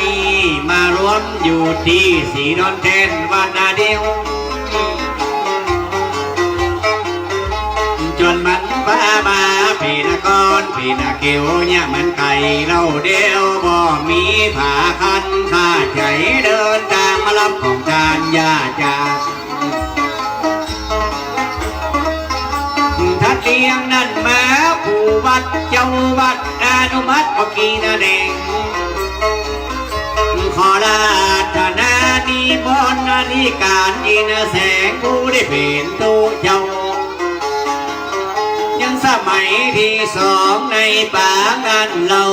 นีมารวมอยู่ที่สีนอนเทนวันนาเดียว จนมันบ้ามาปีนกรปีนาเกียวเนี่ยมันไก่เราเดียวบ่มีผาคันข้าใจเดินตามมารับของทานยาจาทัดเลี้ยงนั่นมาผู้วัดเจ้าวัดอนุมัติเอกีนาเดง ขอราชนานีบนนาฬิการอินแสงผู้ได้เป็นตู้เจ้ายังสมัยที่สองในป่างนั้นเรา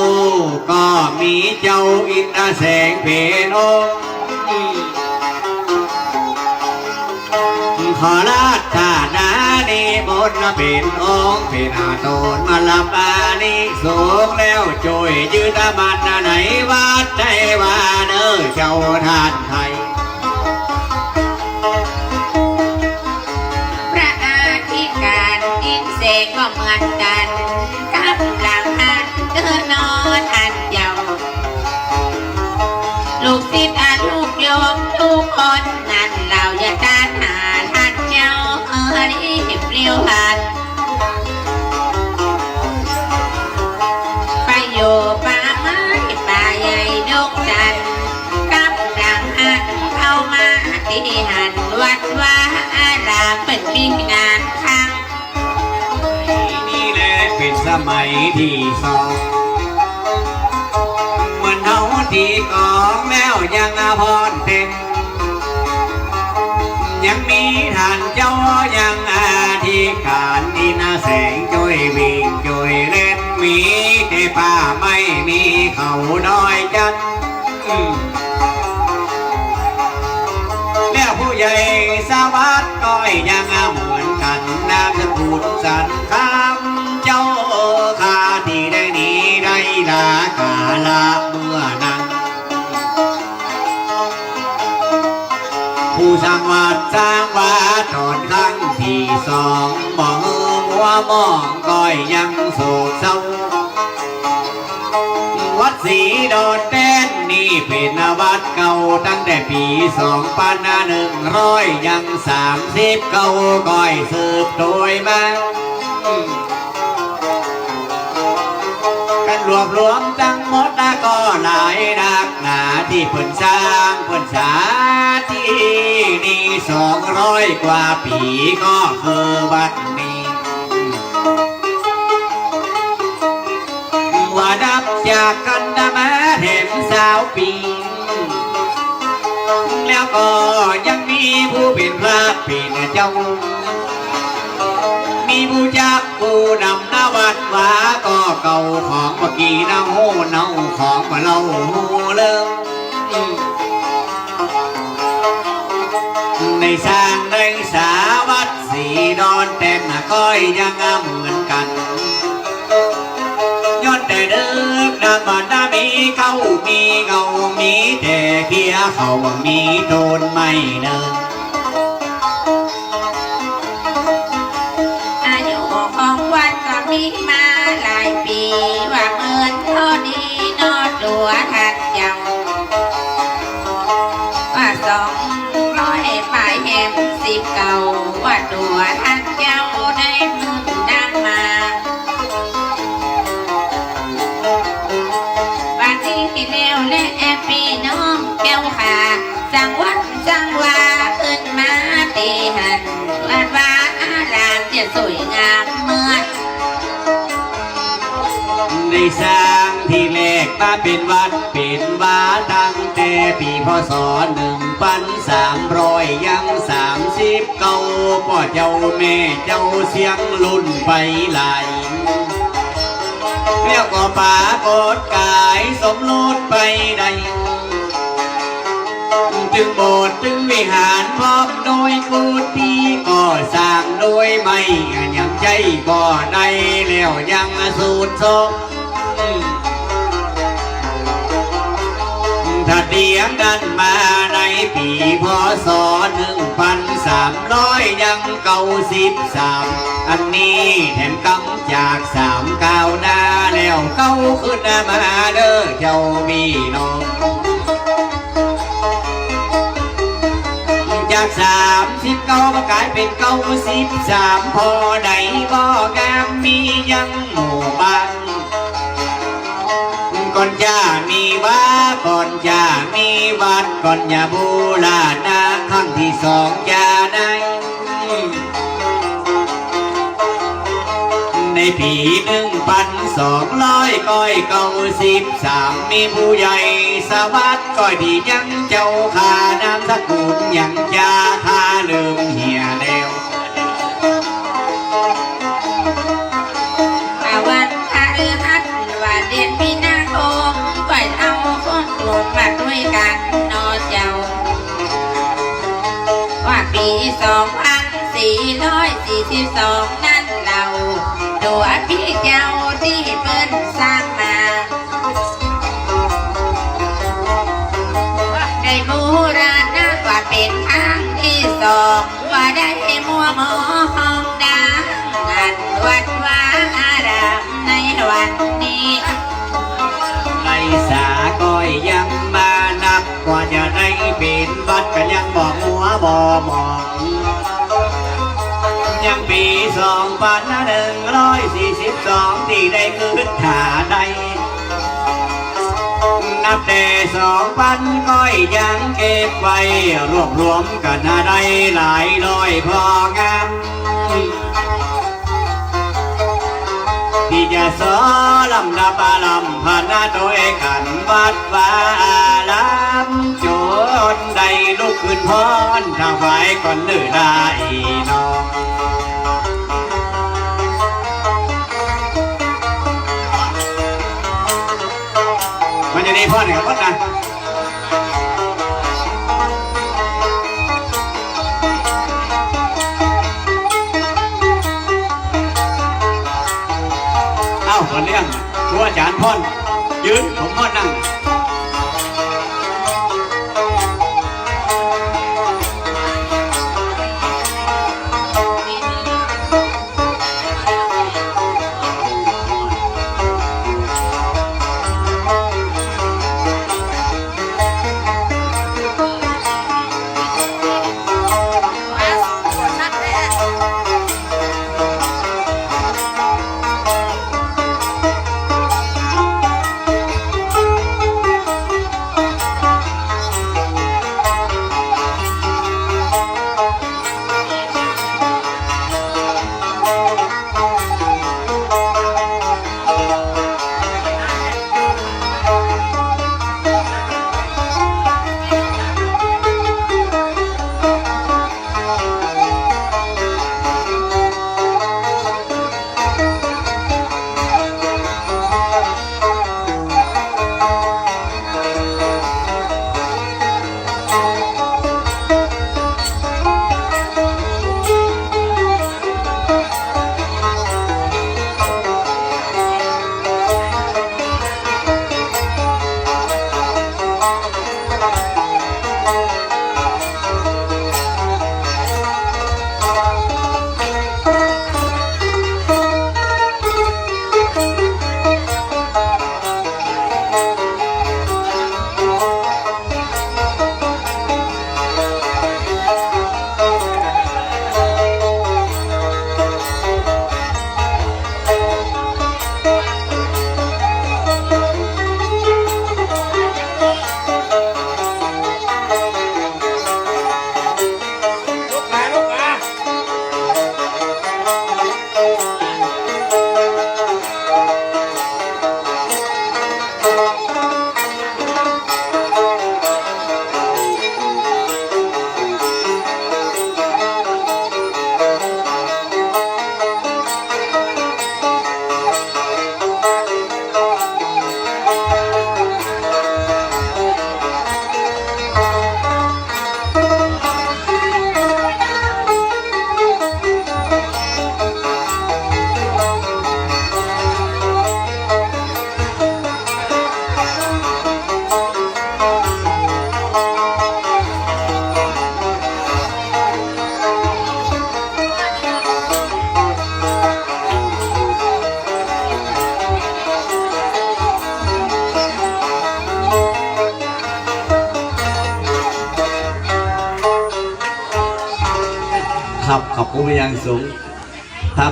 ก็มีเจ้าอินแสงเพนองค์ ขอราชานานีบนเป็นองค์เป็นอาโตนมาลำอานิสูงแล้วช่วยยืดมันไหนวัดใจว่าเนอเจ้าท่านไทยพระอาธิการอินเสกก็เหมือนกันกับหลังอันเดินนอนอันเยาวลูกศิษย์อาลูกโยม บเรียวผ่านไปอยู่ป่าไม้ป่าใหญ่ดงจันกับดังหันเข้ามาที่หันวัดว่าอารามเป็นมีงานค้างนี่แหละเป็นสมัยที่สองเหมือนเฮาที่กองแล้วยังอาพรเต็มยังมีท่านเจ้ายังอาธิ การอินาแสงช่วยวิ่งช่วยเล่นมีแต่ป่าไม่มีเขาน้อยจันอืมแล้วผู้ใหญ่สวัสดิ์ก็ยังเหมือนกันนามสกุลสันคำเจ้าข้าที่ได้นีได้ลาขาลา ผู้สร้างวัดสร้างวัดตอนครั้งที่สองมองหัวมองก้อยยังโศกเศร้าวัดศรีดอนแดนนี่เป็นวัดเก่าตั้งแต่ปีสองพันหนึ่งร้อยยังสามสิบเก้าก้อยสืบโดยมากันรวบรวมทั้งหมดนะก็หลายนักหนาที่เพิ่นสร้างเพิ่นสา ที่นี่สองร้อยกว่าปีก็คือวัดนี้ว่าดับจากกันนะมาเห็นสาวปี แล้วก็ยังมีผู้เป็นพระเป็นเจ้า มีผู้จักผู้นำนวัดว่าก็เก่าของเมื่อกี้นะโหเนาของมาเราโหเลิม ในสร้างในสาวัดสีดอนเต็มก้อยยังเหมือนกันย้อนแต่เดิมนามบ้านมีเขามีเงามีแต่เขียเขามีโดนไม่เนินอายุของวัดก็มีมาหลายปีว่าเงินเท่านี้นอตัวทัดเจ้า ตัวทัดเจ้าได้มึงดังมาวันนี้ที่แล้วและแอปปี้น้องแก้วขาจังวัดจังว่าขึ้นมาตีหันวัดว่าอารามจะสวยงามเมื่อในสร้างที่แรกมาเป็นวัดเป็นวาตั้งแต่ปีพศหนึ่งพันสามร้อยยังสามสิบ เก้าพ่อเจ้าแม่เจ้าเสียงลุ่นไปไหลายแล้วก็ป่ากดกายสมรสไปใดจึงโบสถ์จึงวิหารพร้อมโดยกุฏิก็สร้างโดยไม่ยังใจบ่ได้แล้วยังสูตรทรง เลี้ยงกันมาในปีพศหนึ่งพันสามร้อยยังเก่าสิบสามอันนี้แถมกำจากสามก้าวหน้าแล้วเข้าขึ้นมาเด้อเจ้ามีน้องจากสามสิบเก้ามากลายเป็นเก้าสิบสามพอไหนบ่แกมมียังหมู่บ้านก่อนจะมีบ้าน อนจะมีวัดก่อนอย่าบูรณะครั้งที่สองอย่าได้ในปีหนึ่งพันสองร้อยก้อยเก้าสิบสามมีผู้ใหญ่สวัสดิ์ก้อยที่ยังเจ้าขานามสกุลยังจาคาเริ่มเหี่ย สี่สิบสองนั้นเราตัวพี่เจ้าที่เปิ้นสร้างมาได้บูรณะว่าเป็นครั้งที่สองว่าได้มัวหมอห้องดังอันวัดวาอารามในวันนี้ไอ้สาก้อยยังมานับกว่าจะได้เป็นวัดก็ยังบอกหัวบอมอง ยังปีสองพันหนึ่งร้อยสี่สิบสองที่ได้คืนขาได้นับแต่สองพันก้อยยังเก็บไว้ รวบรวมกันได้หลายร้อยพองามที่จะสอลำดับลำพานาโดยกันวัดวาอาลำ จนได้ลุกขึ้นพรทางฝ่ายก่อนเนื้อได้น้องมันจะได้พ่อหนึ่งครับพ่อนะเอ้าคนเรื่องชัวอาจารย์พ่อนยืนผมพ่อนั่ง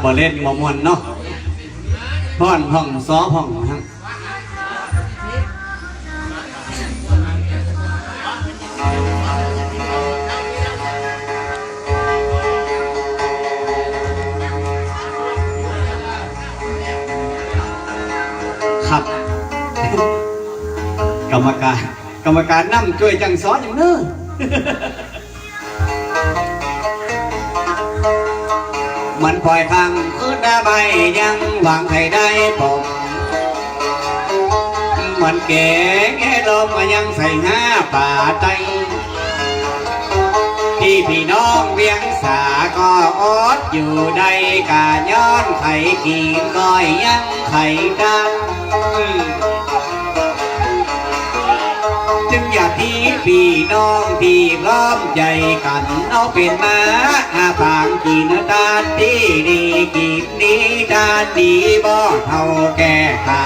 บ่เล่นบ่มวนเนาะพ่อนพ่องซ้อพ่องฮะครับกรรมการกรรมการนั่งช่วยจังซ้อนอย่างเน้อ มันปล่อยฟังคือได้ใบยังหวังให้ได้ผมมันเก๋แง่ลมก็ยังใส่ห้าป่าไตที่พี่น้องเวียงสาก็อดอยู่ใดกาย้อนไข่ขีนก้อยยังไข่ดันจึงอย่าที่ พี่น้องที่ร้อมใจกันเอาเป็นมาอาปางกินตาที่ดีกินนี้ตาดีบ่เท่าแก่ข่า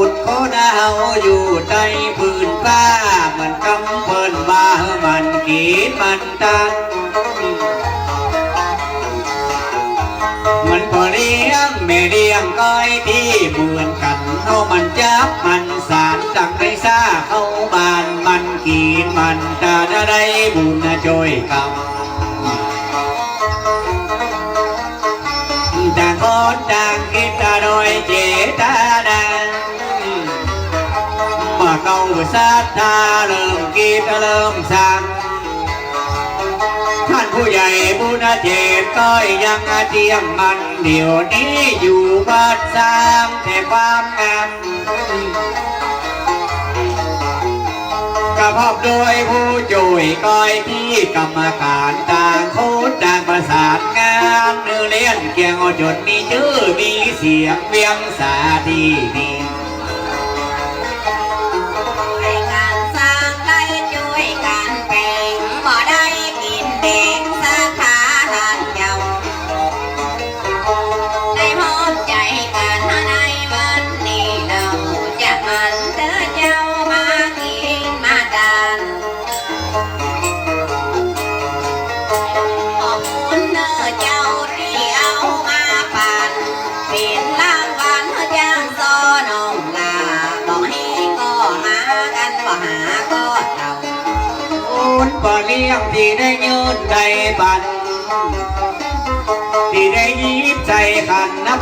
ที่มนุษย์คนเอาอยู่ในพื้นฟ้า มันกำเพิ่นว่ามันกีดมันตันมันพอเลี้ยงแม่เลี้ยงก้อยที่เหมือนกันเอามันจับมันสารจังไรซาเข้าบ้านมันกินมันตาได้บุญช่วยกำต่างคนต่างคิดโดยเจตา ศรัทธาเริ่มคิดเริ่มสั่งท่านผู้ใหญ่บุญเจตก็ยังเทียมมันเดี๋ยวนี้อยู่บ้านสร้างแต่ความงามกระพอบโดยผู้ช่วยก้อยที่กรรมการต่างโคตรต่างประสานงานเนื้อเลี้ยนเกียงอจดมีชื่อมีเสียงเวียงสาดีดี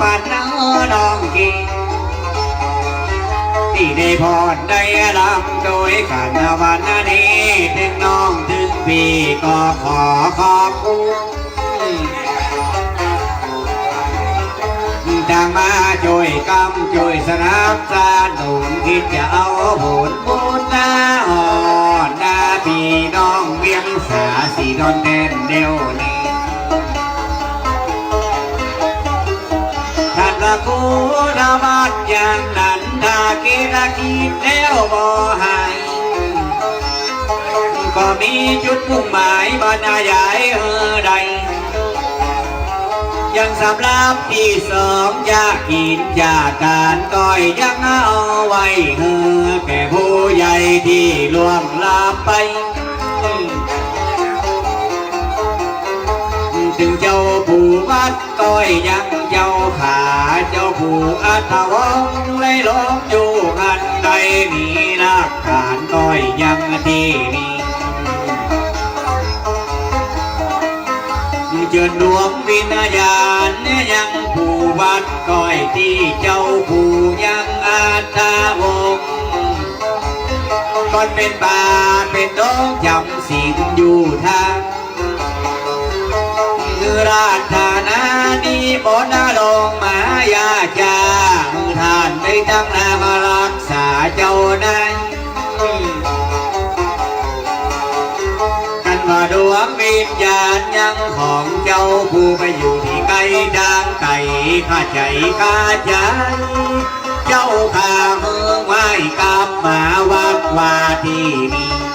ขันนะบันน้น้องกินที่ได้พอดได้รำโดยขันนวันนี้ถึงน้องถึงพี่ก็ขอขอบคุณทางมาช่วยกำช่วยสนับสนุนคิดจะเอาผลบุญนาอ่อนนาพี่น้องเวียงสาสีดอนแดนเดียวนี้ ท่านละกูระวัดย่างนั้นถ้ากินละคิดแล้วบ่หายก็มีจุดมุ่งหมายบรรยายเออใด ยังสำรับที่สองยากกินยากการก้อยยังเอาไว้เออแก่ผู้ใหญ่ที่ล่วงลับไป ผู้วัดก้อยยังเจ้าขาเจ้าผู้อัตวงเลยลงอยู่กันใดมีหลักฐานก้อยยังที่นี่เจิญดวงวิญญาณยังผู้วัดก้อยที่เจ้าผู้ยังอัตวงก็คนเป็นบาเป็นน้องจำศีลอยู่ทาง ราชนานีบนลงมายาจาท่านได้ตั้งนามารักษาเจ้านายกันว่าดวงวิญญาณยังของเจ้าผู้ไปอยู่ที่ไกลดังไก่ข้าใจข้าใจ เจ้าข้าเมืองไว้กลับมาวัดวาที่นี่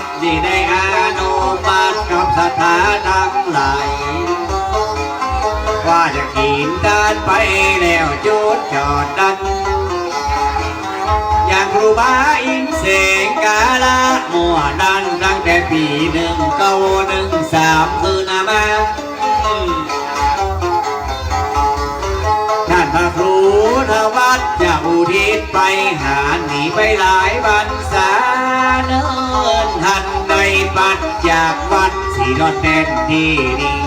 ทวัดที่ได้อานุมัติกับสถาทั้งหลายว่าจะกินดานไปแล้วจุดจอดดันอย่างครูบาอินเสงกาละมัวดันตั้งแต่ปีหนึ่งเก้าหนึ่งสามคือนามาท่านพระครูทวัดจะอุทิศไปหาหนีไปหลายบรรษาเนิน ท่านได้ปัดจากวัดสีดอนแดนที่นี่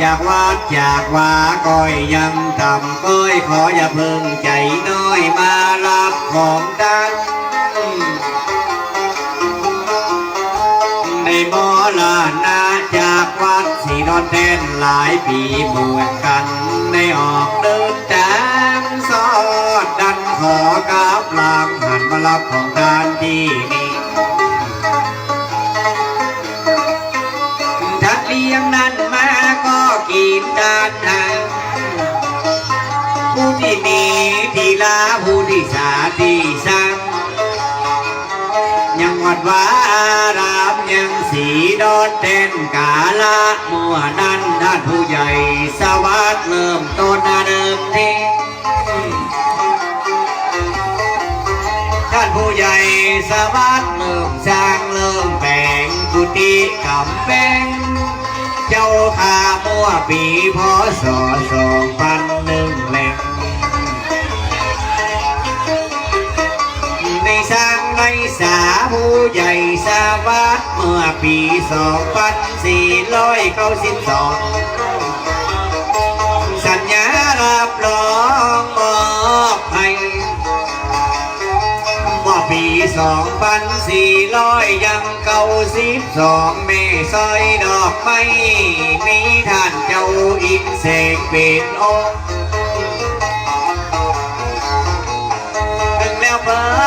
จากวัดจากว่าก้อยยังทำก้อยขออย่าเพิ่งใจน้อยมารับของดันในมอลานาจากวัดสีดอนแทนหลายปีเหมือนกันในออกเดินทางสอดดันขอกราบลางหันมารับของทานที่นี่ ลาผู้ที่สาที่สังยังวัดวาอารามยังสีดอนเต้นกาละมัวนั้นท่านผู้ใหญ่สวัสดเริ่มต้นเดิมทีท่านผู้ใหญ่สวัสดเริ่มสร้างเริ่มแปลงกุฏิกำแพงเจ้าข้ามัวปีพศสองพันหนึ่ง สร้างในสาผู้ใหญ่สาวัดเมื่อปีสองพันสี่ร้อยเก้าสิบสองสัญญารับรองมอบให้ว่าปีสองพันสี่ร้อยยังเก้าสิบสองเมซอยดอกไม้มีท่านเจ้าอินเสกเป็นองค์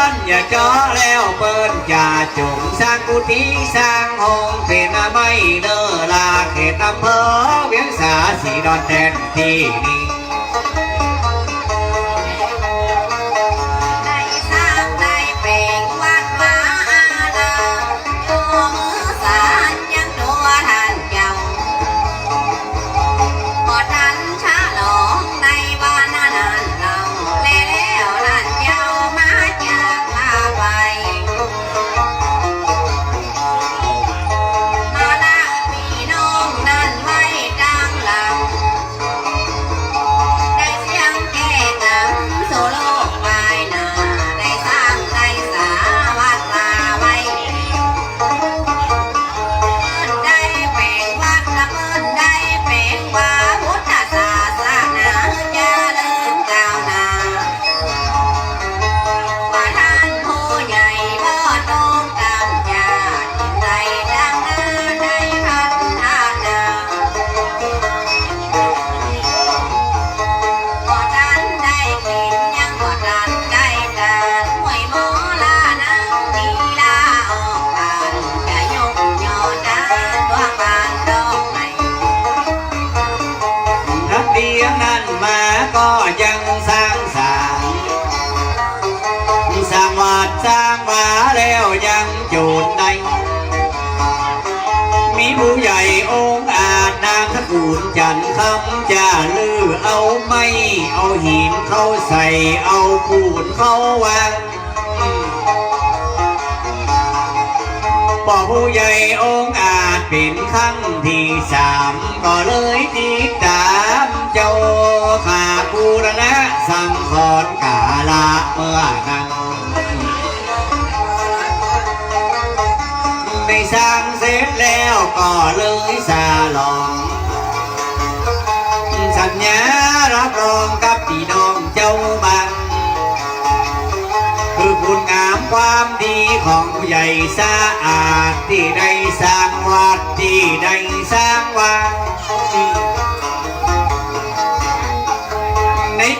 นอย่าจาะแล้วเปิ้นอย่าจงสร้างกุฏิสร้างห้องเป็นไม่เนอลาเขตอำเภอเวียงสาสีดอนแทนที่นี่ คำจะลือเอาไม่เอาหินเข้าใส่เอาปูนเข้าวางป่อผู้ใหญ่องค์อาจเป็นครั้งที่สามก็เลยติดตามเจ้าขาบูรณะสังขรณ์กาลาเมื่อนั้นได้สร้างเสร็จแล้วก็เลยสาลอง ญารับรองกับพี่น้องเจ้าบ้านคือคุณงามความดีของผู้ใหญ่สะอาดที่ได้สร้างวัดที่ได้สร้างวัด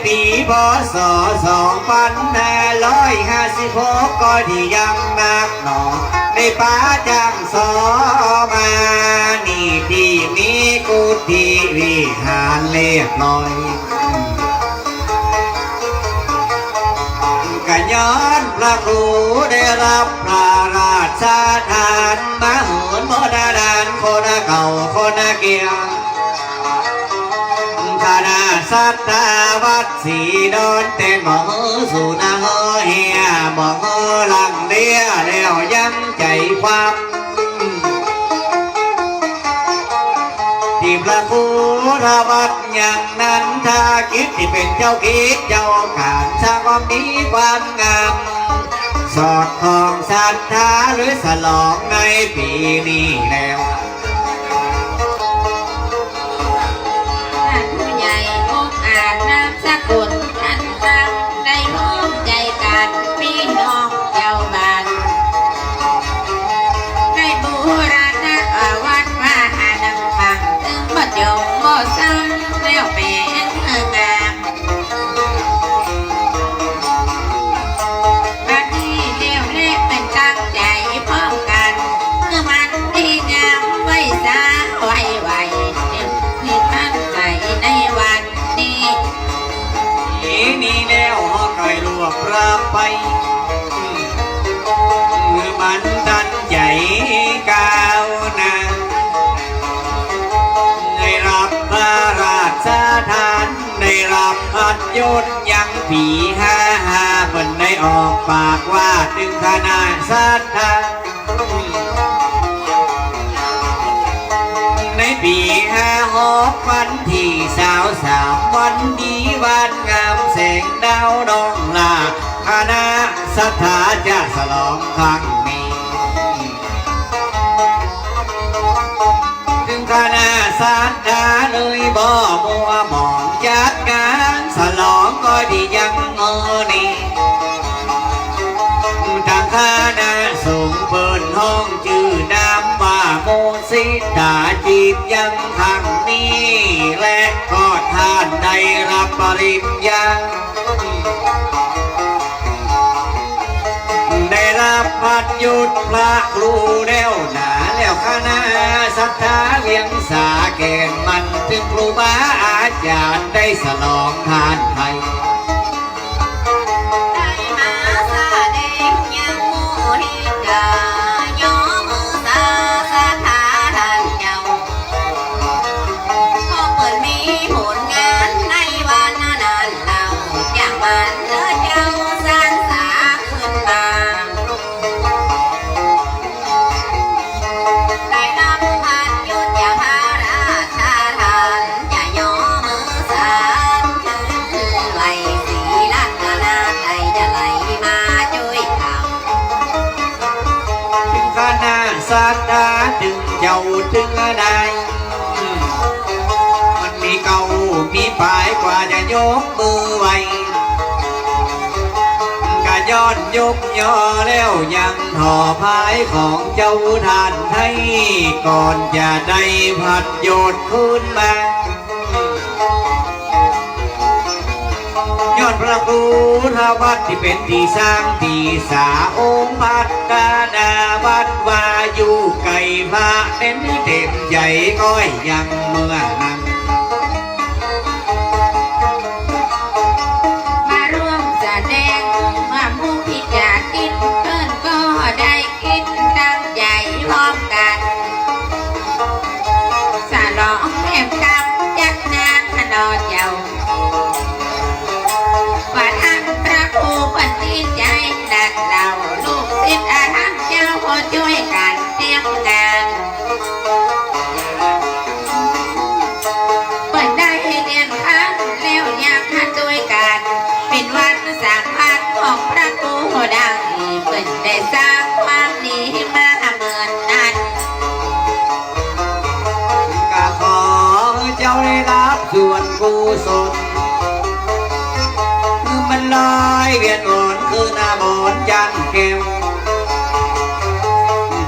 ปีพศ2556ก็ที่ยังนักหนอในป้าจังสอมานี่ที่มีกุฏิวิหารเรียบร้อยกย้อนพระครูได้รับพระราชทานมาโหนโมดาดานโคนเก่าโคนเกียง คณะสัตตาวัดสีดอนเต้นบอกเออสู่นาเฮอเฮียบอกเออหลังเดียแล้วยังใจความที่พระคูทวัดอย่างนั้นถ้าคิดที่เป็นเจ้าคิดเจ้าการสร้างความดีความงามสอดคล้องศรัทธาหรือสลองในปีนี้แล้ว รับพัดยศยังผีห้าหาเพิ่นได้ออกปากว่าถึงขนาดสัทธาในปีห้าหกวันที่สาวสามวันดีวันงามแสงดาวดองลาคณะสัทธาจะฉลองครั้งนี้ถึงคณะสัตดาเลยบ่มัวหมองจัดการ ดียังเงอนี่ทางคณะส่งเปิดห้องชื่อนามว่าโมสิดาจีบยังทางนี้และก็ท่านได้รับปริญญาได้รับพัดยุดพระครูแล้วหนาแล้วคณะศรัทธาเลี้ยงสาแก่มันถึงครูบาอาจารย์ได้สลองทานไทย ใด มันมีเก่ามีปลายกว่าจะยกมือไหวกะย้อนยกย่อแล้วยังถอพายของเจ้าทานให้ ก่อนจะได้ผัดโยดขึ้นมา พระครูทวัดที่เป็นที่สร้างที่สาองค์พัดดาดาวัดวาอยู่ไก่พระเป็นเต็มใหญ่ก้อยยังเมื่อนา ของพระกูดังที่เญนได้สร้างความดีมาเมือนนั้นก็ขอเจ้าได้รับส่วนกุศลมันลอยเวียนวนคือหน้าบอนจันเก็ว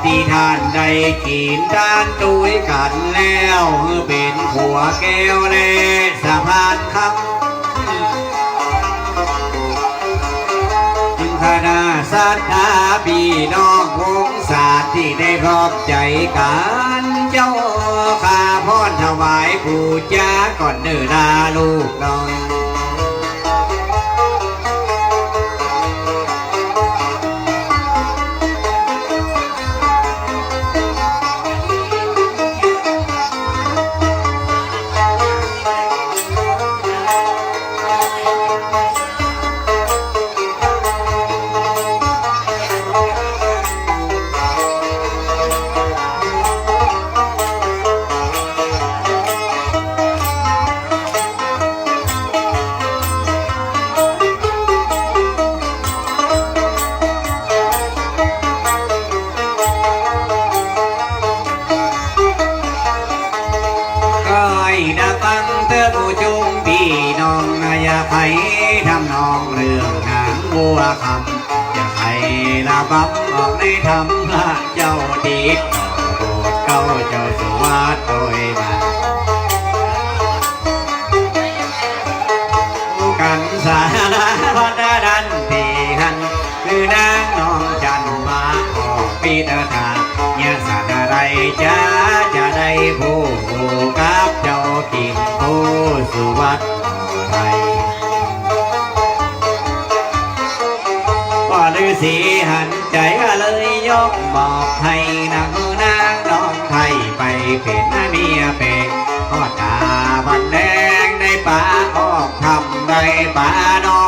ที่ท่านได้ขีนด้านด้ยกันแล้วเป็นหัวแก้วและสะพานคำ ณะสัทธาพี่น้องวงศาสตร์ที่ได้รอบใจกันเจ้าข้าพรถวายผู้จ้าก่อนเนื้อนาลูกน้อง ผู้กับเจ้ากิ่งผู้สุวัสดิ์ไทยว่าฤาษีหันใจเลยยกบอกให้นางนางน้องไทยไปเป็นเมียเป็นก็ตาบันแดงในป่าออกทำในป่าน้อง